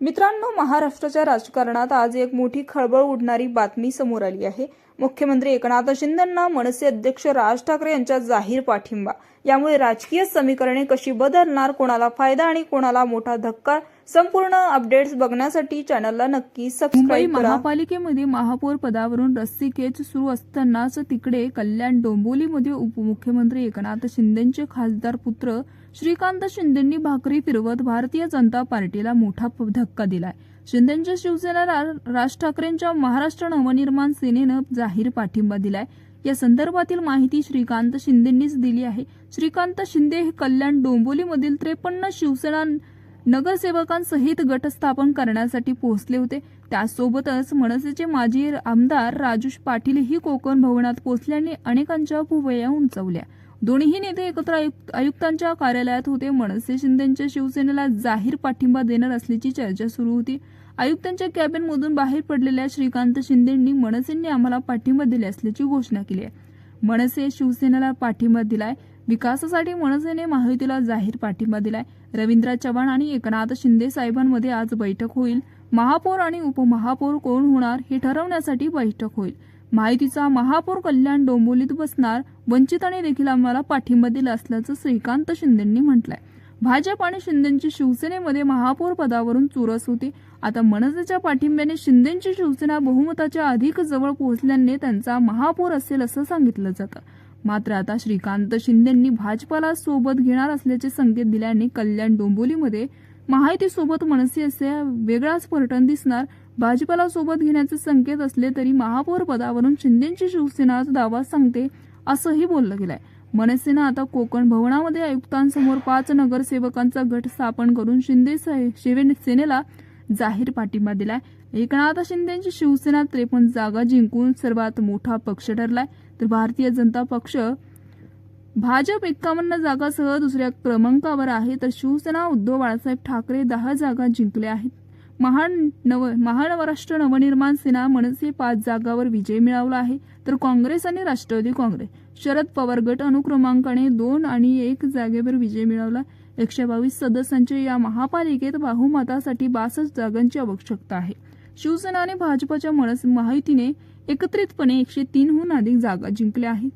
मित्रांनो महाराष्ट्राच्या राजकारणात आज एक मोठी खळबळ उडणारी बातमी समोर आली आहे. मुख्यमंत्री एकनाथ शिंदेंना मनसे अध्यक्ष राज ठाकरे यांचा जाहीर पाठिंबा. यामुळे राजकीय समीकरणे कशी बदलणार कोणाला फायदा आणि कोणाला मोठा धक्का? संपूर्ण अपडेट्स बघण्यासाठी चॅनलला नक्की मुंबई महापालिकेमध्ये महापौर पदावरून रस्सीखेच सुरू असतानाच तिकडे कल्याण डोंबिवलीमध्ये उपमुख्यमंत्री एकनाथ शिंदेचे खासदार पुत्र श्रीकांत शिंदेंनी भाकरी फिरवत भारतीय जनता पार्टीला मोठा धक्का दिलाय. शिंदेच्या शिवसेना रा- राज ठाकरेंच्या महाराष्ट्र नवनिर्माण सेनेनं जाहीर पाठिंबा दिलाय. या संदर्भातील माहिती श्रीकांत शिंदेंनीच दिली आहे. श्रीकांत शिंदे हे कल्याण डोंबिवलीमधील त्रेपन्न शिवसेना नगरसेवकांसहित गट स्थापन करण्यासाठी पोहोचले होते. त्यासोबतच मनसेचे माजी आमदार राजेश पाटीलही कोकण भवनात पोहोचल्याने अनेकांच्या भुवया उंचवल्या. दोन्ही नेते एकत्र आयुक्त आयुक्तांच्या कार्यालयात होते. मनसे शिंदेच्या शिवसेनेला जाहीर पाठिंबा देणार असल्याची चर्चा सुरू होती. आयुक्तांच्या कॅबिनमधून बाहेर पडलेल्या श्रीकांत शिंदेंनी मनसेंनी आम्हाला पाठिंबा दिले असल्याची घोषणा केली आहे. मनसे शिवसेनेला पाठिंबा दिलाय. विकासासाठी मनसेने महायुतीला जाहीर पाठिंबा दिलाय. रवींद्र चव्हाण आणि एकनाथ शिंदे साहेबांमध्ये आज बैठक होईल. महापौर आणि उपमहापौर कोण होणार हे ठरवण्यासाठी बैठक होईल. माहितीचा महापौर कल्याण डोंबोलीत बसणार वंचितांनी देखील आम्हाला पाठिंबा दिला असल्याचं श्रीकांत शिंदेंनी म्हटलंय. भाजप आणि शिंदेची शिवसेनेमध्ये महापौर पदावरून चुरस होती. आता मनसेच्या पाठिंब्याने शिंदेची शिवसेना बहुमताच्या अधिक जवळ पोहोचल्याने त्यांचा महापौर असेल असं सांगितलं जातं. मात्र आता श्रीकांत शिंदेंनी भाजपाला सोबत घेणार असल्याचे संकेत दिल्याने कल्याण डोंबिवलीमध्ये महायुतीसोबत मनसे असे वेगळाच पर्यटन दिसणार. भाजपाला सोबत घेण्याचे संकेत असले तरी महापौर पदावरून शिंदेची शिवसेना दावा सांगते असंही बोललं गेलंय. मनसेनं आता कोकण भवनामध्ये आयुक्तांसमोर पाच नगरसेवकांचा गट स्थापन करून शिंदे साहे- शिवे- सेनेला जाहीर पाठिंबा दिलाय. एकनाथ शिंदेची शिवसेना त्रेपन्न जागा जिंकून सर्वात मोठा पक्ष ठरलाय. तर भारतीय जनता पक्ष भाजप एक्कावन्न जागासह दुसऱ्या क्रमांकावर आहे. तर शिवसेना उद्धव बाळासाहेब ठाकरे दहा जागा जिंकल्या आहेत. महान नव महाराष्ट्र नवनिर्माण सेना मनसे पाच जागावर विजय मिळवला आहे. तर काँग्रेस आणि राष्ट्रवादी काँग्रेस शरद पवार गट अनुक्रमांकाने दोन आणि एक जागेवर विजय मिळवला. एकशे बावीस सदस्यांच्या या महापालिकेत बहुमतासाठी बासष्ट जागांची आवश्यकता आहे. शिवसेना आणि भाजपच्या मनस महायुतीने एकत्रितपणे एकशे तीनहून अधिक जागा जिंकल्या आहेत.